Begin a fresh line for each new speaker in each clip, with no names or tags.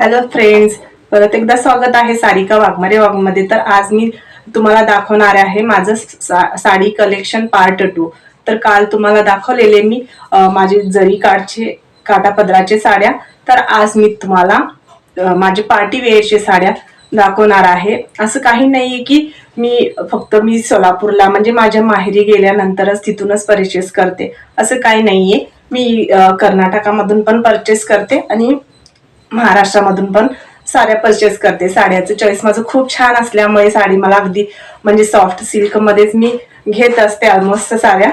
Hello friends परत एकदा स्वागत आहे सारिका वाघमारे वाघमध्ये. तर आज मी तुम्हाला दाखवणार आहे माझं सा- साडी कलेक्शन पार्ट टू तर काल तुम्हाला दाखवलेले मी माझे जरी काठचे काटापदराचे साड्या. तर आज मी तुम्हाला माझे पार्टी वेअरचे साड्या दाखवणार आहे. असं काही नाहीये की मी फक्त मी सोलापूरला म्हणजे माझ्या माहेरी गेल्यानंतरच तिथूनच परचेस करते. असं काही नाहीये. मी कर्नाटकामधून पण परचेस करते आणि महाराष्ट्रामधून पण साड्या परचेस करते. साड्याचं चॉईस माझं खूप छान असल्यामुळे साडी मला अगदी म्हणजे सॉफ्ट सिल्क मध्येच मी घेत असते ऑलमोस्ट साड्या.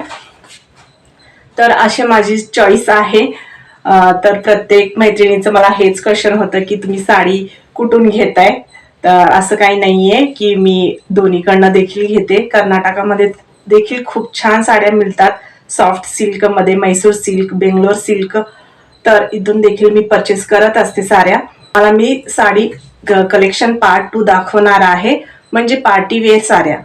तर असे माझी चॉईस आहे. तर प्रत्येक मैत्रिणीचं मला हेच क्वेश्चन होतं की तुम्ही साडी कुठून घेताय? तर असं काही नाहीये की मी दोन्हीकडनं देखील घेते. कर्नाटकामध्ये देखील खूप छान साड्या मिळतात. सॉफ्ट सिल्कमध्ये मैसूर सिल्क बेंगलोर सिल्क तर इथून देखील मी परचेस करत असते साऱ्या. मला मी साडी कलेक्शन पार्ट टू दाखवणार आहे. म्हणजे पार्टी वेअर साड्या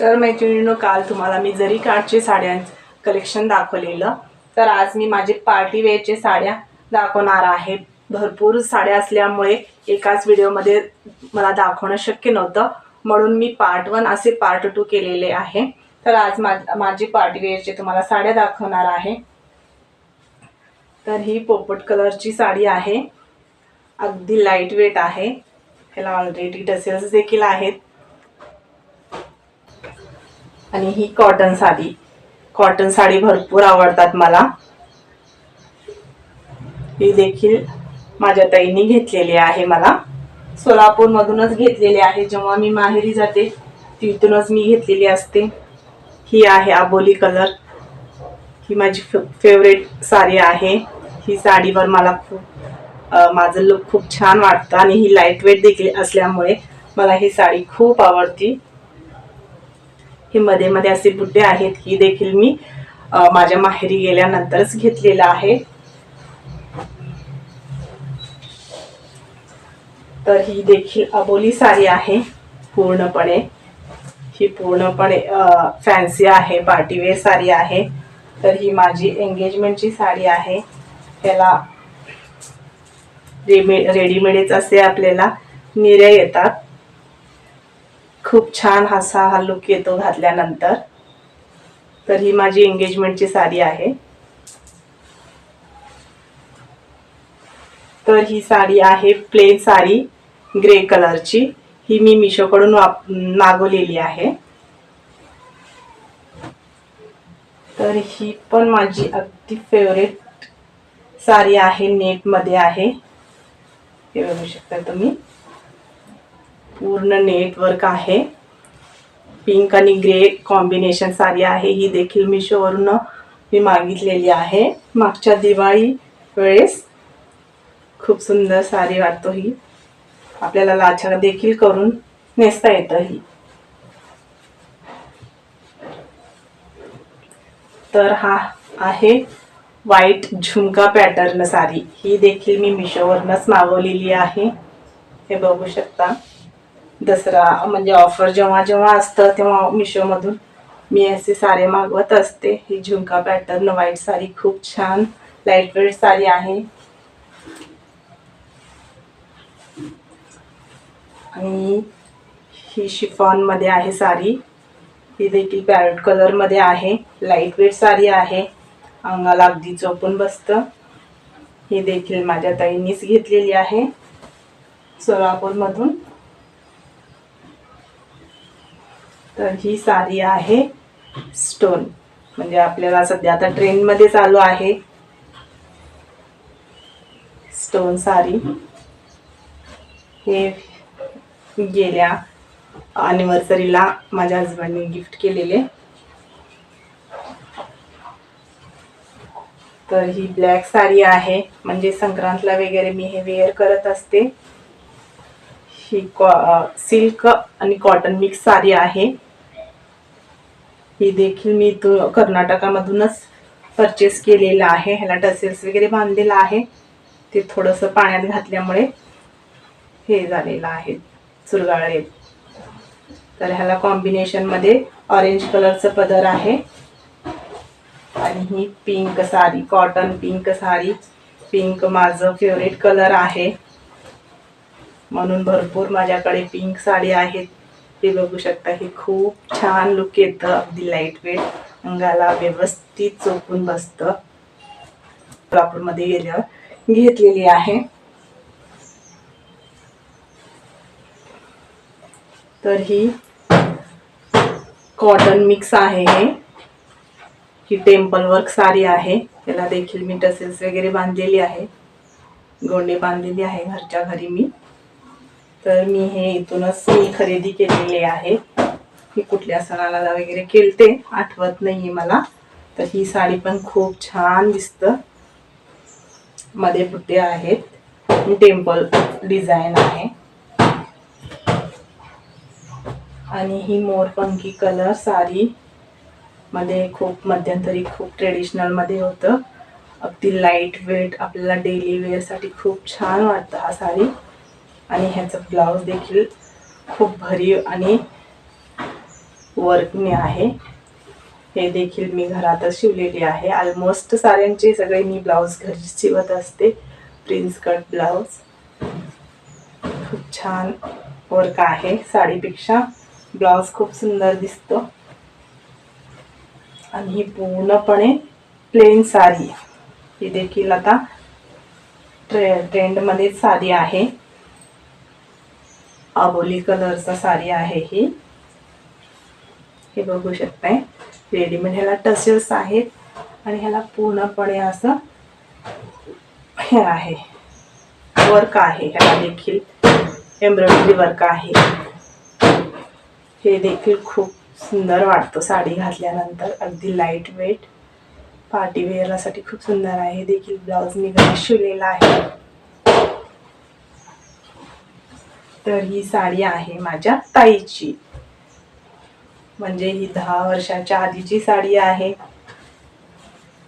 तर मैत्रिणीनो काल तुम्हाला मी जरी काठचे साड्यां कलेक्शन दाखवलेलं तर आज मी माझे पार्टी वेअरचे साड्या दाखवणार आहे. भरपूर साड्या असल्यामुळे एकाच व्हिडिओमध्ये मला दाखवणं शक्य नव्हतं. म्हणून मी पार्ट वन असे पार्ट टू केलेले आहे. तर आज मा माझी पार्टी वेअरचे तुम्हाला साड्या दाखवणार आहे. तर ही पोपट कलरची साडी आहे. अगदी लाइट वेट आहे. ह्याला ऑलरेडी टसेल्स देखील आहेत. आणि ही कॉटन साडी. कॉटन साडी भरपूर आवडतात मला. ही देखील माझ्या ताईने घेतलेली आहे मला. सोलापूरमधूनच घेतलेली आहे. जेव्हा मी माहेरी जाते तिथूनच मी घेतलेली असते. ही आहे आबोली कलर ही माझी फेवरेट साडी आहे. ही साडीवर मला खूप माझं लुक खूप छान वाटतं आणि ही लाइट वेट देखील असल्यामुळे मला ही साडी खूप आवडती. हे मध्ये मध्ये असे बुट्टे आहेत ही देखील मी माझ्या माहेरी गेल्यानंतरच घेतलेलं आहे. तर ही देखील अबोली साडी आहे पूर्णपणे. ही पूर्णपणे फॅन्सी आहे पार्टीवेअर साडी आहे. तर ही माझी एंगेजमेंटची साडी आहे. त्याला रेमे रेडीमेडच असे आपल्याला निर्या येतात. खूप छान असा हा लुक येतो घातल्यानंतर. तर ही माझी एंगेजमेंटची साडी आहे. तर ही साडी आहे प्लेन साडी ग्रे कलरची ही मी मिशोकडून वाप मागवलेली आहे. तर ही पण माझी अगदी फेवरेट सारी आहे नेटमध्ये आहे. हे बघू शकता तुम्ही. पूर्ण नेटवर्क आहे. पिंक आणि ग्रे कॉम्बिनेशन साडी आहे. ही देखील मिशोवरून मी मागितलेली आहे. मागच्या दिवाळी वेळेस खूप सुंदर साडी वाटतो ही. आपल्याला लाछा देखील करून नेसता येतं ही. तर हा आहे व्हाईट झुमका पॅटर्न साडी ही देखील मी मिशोवरनंच मागवलेली आहे. हे बघू शकता. दसरा म्हणजे ऑफर जेव्हा जेव्हा असतं तेव्हा मिशोमधून मी असे सारे मागवत असते. ही झुमका पॅटर्न व्हाईट साडी खूप छान लाइट वेट साडी आहे. आणि ही शिफॉनमध्ये आहे साडी ही देखील पॅरेट कलरमध्ये आहे. लाइट वेट साडी आहे. अंगाला अगदी चोपून बसतं. ही देखील माझ्या ताईंनीच घेतलेली आहे. सोलापूरमधून. तर ही साडी आहे स्टोन. म्हणजे आपल्याला सध्या आता ट्रेंडमध्ये चालू आहे. स्टोन साडी. हे गेल्या ॲनिव्हर्सरीला माझ्या हजबंडने गिफ्ट केलेले. तर ही ब्लॅक साडी आहे. म्हणजे संक्रांतला वगैरे मी हे वेअर करत असते. ही कॉ सिल्क आणि कॉटन मिक्स साडी आहे. ही देखील मी तो कर्नाटकामधूनच परचेस केलेला आहे. ह्याला टसेल्स वगैरे बांधलेलं आहे. ते थोडंसं पाण्यात घातल्यामुळे हे झालेलं आहे. चुरगाळे. तर ह्याला कॉम्बिनेशनमध्ये ऑरेंज कलरचं पदर आहे. आणि ही pink sari cotton pink sari. Pink माझं फेवरेट कलर आहे. म्हणून भरपूर माझ्याकडे पिंक साडी आहेत. ते बघू शकता हे खूप छान लुक येतं. अगदी लाइट वेट अंगाला व्यवस्थित चोपून बसतं. कोल्हापूरमध्ये गेल्यावर घेतलेली आहे. तर ही कॉटन मिक्स आहे हे. ही टेम्पल वर्क साडी आहे. त्याला देखील मी टसेल्स वगैरे बांधलेली आहे. गोंडे बांधलेली आहे घरच्या घरी मी. तर मी हे इथूनच मी खरेदी केलेली आहे. मी कुठल्या सणाला वगैरे केलते आठवत नाही मला. तर ही साडी पण खूप छान दिसतं. मध्ये बुट्टे आहेत. टेम्पल डिझाईन आहे. आणि ही मोरपंखी कलर साडी मध्ये खूप मध्यंतरी खूप ट्रेडिशनलमध्ये होतं. अगदी लाइट वेट आपल्याला डेली वेअरसाठी खूप छान वाटतं हा साडी. आणि ह्याचं ब्लाऊज देखील खूप भरीव आणि वर्कने आहे. हे देखील मी घरातच शिवलेली आहे. ऑलमोस्ट साऱ्यांचे सगळे मी ब्लाऊज घरी शिवत असते. प्रिन्स कट ब्लाऊज खूप छान वर्क आहे साडीपेक्षा. ब्लाऊज खूप सुंदर दिसतो. आणि ही पूर्णपणे प्लेन साडी ही देखील आता ट्रे ट्रेंडमध्ये साडी आहे. आबोली कलरचा साडी आहे ही. हे बघू शकताय. रेडीमेड ह्याला टसेल्स आहेत आणि ह्याला पूर्णपणे असं हे आहे. वर्क आहे. ह्याला देखील एम्ब्रॉयडरी वर्क आहे. हे देखील खूप सुंदर वाटतं साडी घातल्यानंतर. अगदी लाइट वेट पार्टी वेअरसाठी खूप सुंदर आहे. देखील ब्लाऊज मी घरी शिवलेला आहे. तर ही साडी आहे माझ्या ताईची. म्हणजे ही दहा वर्षाच्या आधीची साडी आहे.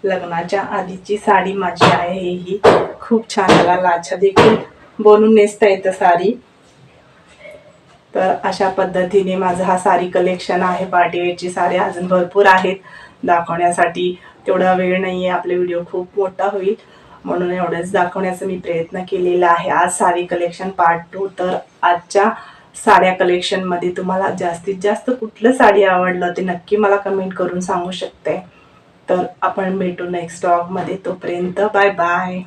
लग्नाच्या आधीची साडी माझी आहे ही. खूप छान मला लाछा देखील बनवून नेसता येतं साडी. तर अशा पद्धतीने माझं हा साडी कलेक्शन आहे. पार्टीवेअरची सारे अजून भरपूर आहेत. दाखवण्यासाठी तेवढा वेळ नाही आहे आपले व्हिडिओ खूप मोठा होईल. म्हणून एवढंच दाखवण्याचा मी प्रयत्न केलेला आहे. आज साडी कलेक्शन पार्ट टू तर आजच्या साड्या कलेक्शनमध्ये तुम्हाला जास्तीत जास्त कुठलं साडी आवडलं ते नक्की मला कमेंट करून सांगू शकते. तर आपण भेटू नेक्स्ट स्टॉकमध्ये तोपर्यंत बाय बाय